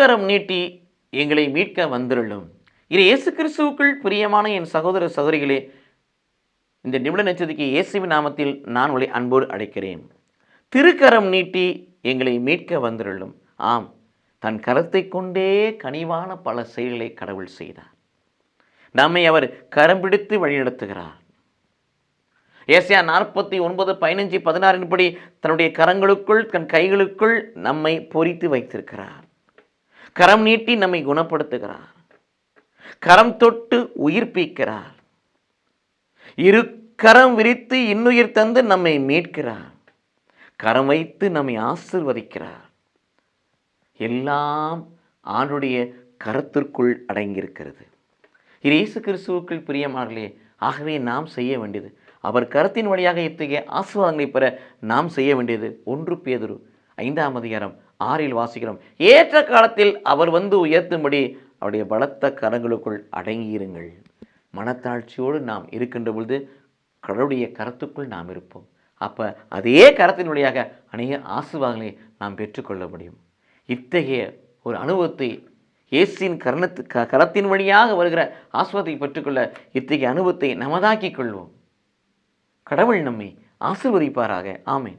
திருக்கரம் நீட்டி எங்களை மீட்க வந்திருளும். இது இயேசு கிறிஸ்துவுக்குள் பிரியமான என் சகோதர சகோதரிகளே இந்த நிமிட நச்சதிக்கு இயேசுவின் நாமத்தில் நான் உங்களை அன்போடு அழைக்கிறேன். திருக்கரம் நீட்டி எங்களை மீட்க வந்திருளும். ஆம் தன் கரத்தை கொண்டே கனிவான பல செயல்களை கடவுள் செய்தார். நம்மை அவர் கரம் பிடித்து வழிநடத்துகிறார். ஏசியா நாற்பத்தி ஒன்பது பதினஞ்சு பதினாறின் படி தன்னுடைய கரங்களுக்குள் தன் கைகளுக்குள் நம்மை பொறித்து வைத்திருக்கிறார். கரம் நீட்டி நம்மை குணப்படுத்துகிறார். கரம் தொட்டு உயிர்ப்பிக்கிறார் இரு கரம் விரித்து இன்னுயிர் தந்து நம்மை மீட்கிறார். கரம் வைத்து நம்மை ஆசிர்வதிக்கிறார். எல்லாம் ஆண்டுடைய கரத்திற்குள் அடங்கியிருக்கிறது. இது இயேசு கிறிஸ்துவுக்குள் பிரியமானே ஆகவே நாம் செய்ய வேண்டியது அவர் கருத்தின் வழியாக இத்தகைய ஆசீர்வாதங்களை பெற நாம் செய்ய வேண்டியது ஒன்று பேதுரு ஐந்தாம் அதிகாரம் ஆறில் வாசிக்கிறோம். ஏற்ற காலத்தில் அவர் வந்து உயர்த்தும்படி அவருடைய பலத்த கரங்களுக்குள் அடங்கியிருங்கள். மனத்தாழ்ச்சியோடு நாம் இருக்கின்ற பொழுது கடவுளுடைய கரத்துக்குள் நாம் இருப்போம். அப்போ அதே கரத்தின் வழியாக அநேக ஆசீர்வாதங்களை நாம் பெற்றுக்கொள்ள முடியும். இத்தகைய ஒரு அனுபவத்தை இயேசின் கரணத்து க கரத்தின் வழியாக வருகிற ஆசுவாதத்தை பெற்றுக்கொள்ள இத்தகைய அனுபவத்தை நமதாக்கிக் கொள்வோம். கடவுள் நம்மை ஆசிர்வதிப்பாராக. ஆமேன்.